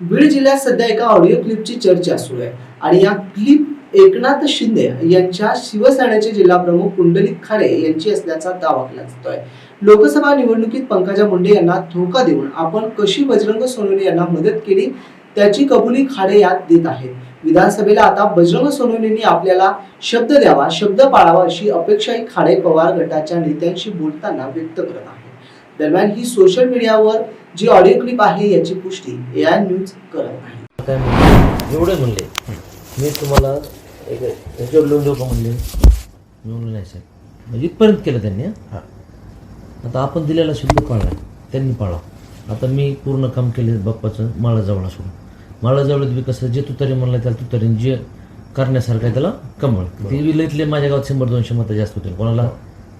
बीड जिल्ह्यात सध्या एका ऑडिओ क्लिपची चर्चा सुरू आहे. आणि या क्लिप एकनाथ शिंदे यांच्या शिवसेनेचे जिल्हाप्रमुख पुंडलिक खाडे यांची असल्याचा दावा केला जातोय. लोकसभा निवडणुकीत पंकजा मुंडे यांना धोका देऊन आपण कशी बजरंग सोनवणे यांना मदत केली त्याची कबुली खाडे यात देत आहेत. विधानसभेला आता बजरंग सोनवणेंनी आपल्याला शब्द द्यावा शब्द पाळावा अशी अपेक्षाही खाडे पवार गटाच्या नेत्यांशी बोलताना व्यक्त करत आहे दरम्यान ही सोशल मीडियावर जी ऑडिओ क्लिप आहे याची पुष्टी ए आय न्यूज करत आहे. काय म्हणले एवढे म्हणले. मी तुम्हाला एक ह्याच्यावर लिहून देऊ का म्हणले. मी म्हणलं नाही साहेब. म्हणजे इथपर्यंत केलं त्यांनी हं. आता आपण दिलेला शब्द पाळला. त्यांनी पाळा आता मी पूर्ण काम केले बाप्पाचं माळाजवळ असून माळाजवळ बी कसं जे तुतारी म्हणलं त्याला तुतारी जे करण्यासारखं आहे त्याला कमळ. ते बी लईतले माझ्या गावात शंभर दोनशे मतं जास्त होते कोणाला?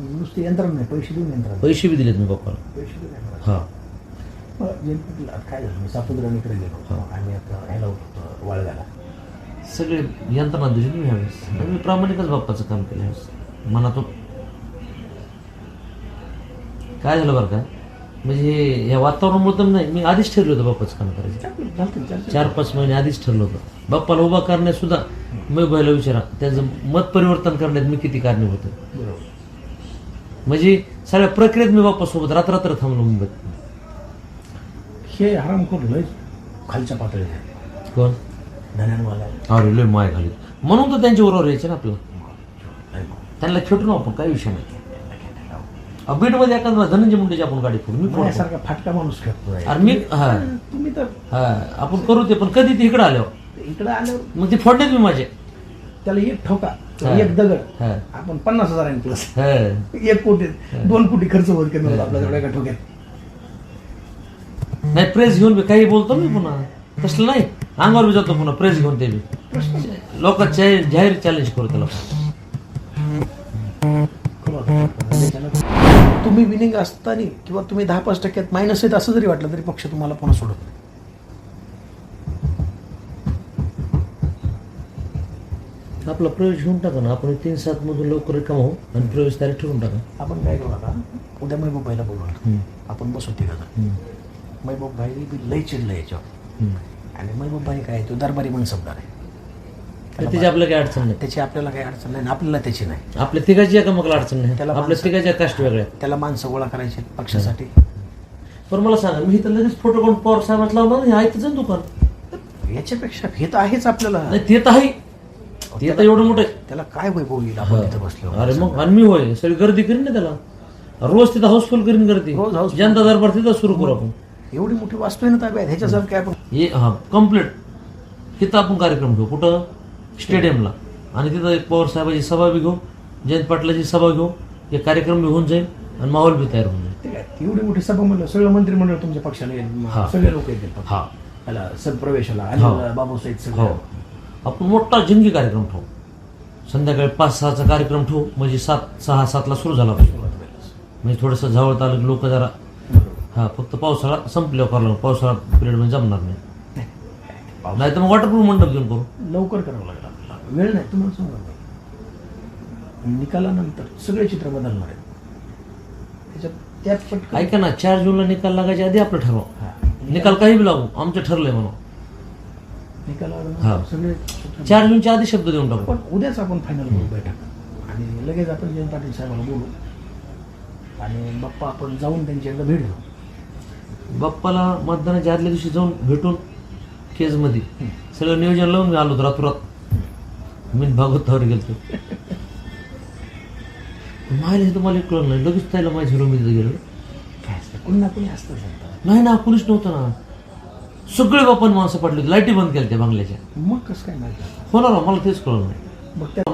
नुसते यंत्रणा नाही पैसे देऊन यंत्रणा पैसे बी दिलेत मी बाप्पाला पैसे देऊन यंत्रणा हां. मग काय झालं? मी गेलो आम्ही आता ह्याला होतो वाळव्याला. सगळे यंत्रणा दिली मी ह्यावेळेस आणि मी प्रामाणिकच बाप्पाचं काम केलं ह्यावेळेस मनातून. काय झालं बरं का? म्हणजे हे या वातावरणामुळे तर नाही मी आधीच ठरलं होतं बाप्पाचं काम करायचं. चालतं चालतं चालतं चार पाच महिने आधीच ठरलं होतं. बाप्पाला उभा करण्यात सुद्धा मी भाईला विचारा त्याचं मत परिवर्तन करण्यात मी किती कारणीभूत आहे? बरोबर. म्हणजे सगळ्या प्रक्रियेत मी बाप्पासोबत रात्र थांबलो मुंबईत. हे हरामखोर लय खालच्या पातळीवर आहे. कोण? धन्यानवाला अरे लय माय घालीत म्हणून तर त्यांच्या बरोबर यायचे ना आपलं नाही त्यांना खेटू ना आपण काही विषय नाही. बीडमध्ये एखादा धनंजय मुंडेची आपण गाडी फोडू. मी माझ्यासारखा फाटका माणूस खेळतो. अरे मी हा. तुम्ही तर हा आपण करू ते पण कधी ते इकडे आल्यावर? इकडे आल्यावर मग ते फोडण्यात मी माझे. त्याला एक ठोका. हा. एक दगड. हा. आपण पन्नास हजारांनी प्लस हा. एक कोटी. दोन कोटी खर्च होत कमी होता आपल्या एवढ्या एका ठोक्यात. नाही प्रेस घेऊन बी काही बोलतो मी पुन्हा. तसलं नाही. अंगावर बी जातो पुन्हा प्रेस घेऊन ते बी. लोक जाहीर चॅलेंज करू त्याला तुम्ही विनिंग असताना किंवा तुम्ही दहा पाच टक्क्यात मायनस आहेत असं जरी वाटलं तरी पक्ष तुम्हाला पुन्हा सोडत नाही. आपला प्रवेश घेऊन टाका ना. आपण तीन सात मधून लवकर होऊ आणि प्रवेश तारीख ठरवून टाका. आपण काय करू आता? उद्या महबूब भाईला बोलवणार हम्म. आपण बसू तिघा हम्म. महबूब भाई बी लय चिडलं याच्यावर. आणि महबूब भाई काय तो दरबारी मनसबदार आहे. तर त्याची आपल्याला काही अडचण नाही. त्याची आपल्याला काही अडचण नाही आपल्याला त्याची नाही. आपल्या तिघाची एकामेकाला अडचण नाही. त्याला आपल्या तिघाच्या कास्ट वेगळ्या त्याला माणसं गोळा करायचे पक्षासाठी. पण मला सांगा मी इथं लगेच फोटो काढून पवार साहेबात लावणार हे ऐकतच ना दुकान. याच्यापेक्षा हे तर आहेच आपल्याला. नाही ते तर आहे. ते तर एवढं मोठं आहे. त्याला काय वैभव येईल आपण इथं बसलो अरे मग आणि मी होय. सगळी गर्दी करीन ना त्याला. रोज तिथं हाऊसफुल करीन गर्दी. रोज houseful. जनता दरबार तिथं सुरू करू आपण. एवढी मोठी वास्तू आहे ना ताब्यात ह्याच्यासारखं काय आपण हे हा कंप्लीट इथं आपण कार्यक्रम घेऊ. कुठं? स्टेडियमला. आणि तिथं एक पवार साहेबाची सभा बी घेऊ. जयंत पाटलाची सभा घेऊ. एक कार्यक्रम बी होऊन जाईल आणि माहोल बी तयार होऊन जाईल. ते काय एवढी मोठी सभा म्हणलं सगळं मंत्रिमंडळ तुमच्या पक्षाला येईल. हा. सगळे लोक येतील. हा. याला सदप्रवेशाला हा. बाबूसाहेब हो. सगळं आपण मोठा जिंगी कार्यक्रम ठेवू. संध्याकाळी पाच सहाचा कार्यक्रम ठेवू म्हणजे सात सहा सातला सुरू झाला पाहिजे. म्हणजे थोडंसं जवळ आलं लोक जरा हा फक्त पावसाळा संपल्यावर करावं पावसाळा पिरियडमध्ये जमणार नाही. नाही तर मग वॉटरप्रूफ मंडप घेऊन करू. लवकर करावं लागलं आपल्याला. वेळ नाही तुम्हाला सांगू निकालानंतर सगळे चित्र बदलणार आहेत. त्याच्यात त्यात ऐका ना चार जूनला निकाल लागायच्या आधी आपलं ठरवा. हा. निकाल काही बी लागू आमचं ठरलंय म्हणून. हा. निकालानंतर सगळे चार जूनच्या आधी शब्द देऊन टाकू. पण उद्याच आपण फायनल करू बैठक आणि लगेच आपण जयंत पाटील साहेबांना बोलू. आणि बाप्पा आपण जाऊन त्यांची एकदा भेट घेऊ. बाप्पाला मतदानाच्या आदल्या दिवशी जाऊन भेटून केजमध्ये सगळं नियोजन लावून मी आलो होतो रातोरात. मी भागवतावर गेलो माहिती तुम्हाला कळलं नाही. लगेच त्याला माझ्या झिरो मी तिथे गेलो. काय असतं? कोणी ना कोणी असतं नाही ना पोलीस नव्हतं ना. सगळे बाप्पान माणसं पडले लाईटी बंद केल्या त्या बंगल्याच्या. मग कसं काय नाही होणार हो, मला तेच कळलं नाही. मग त्या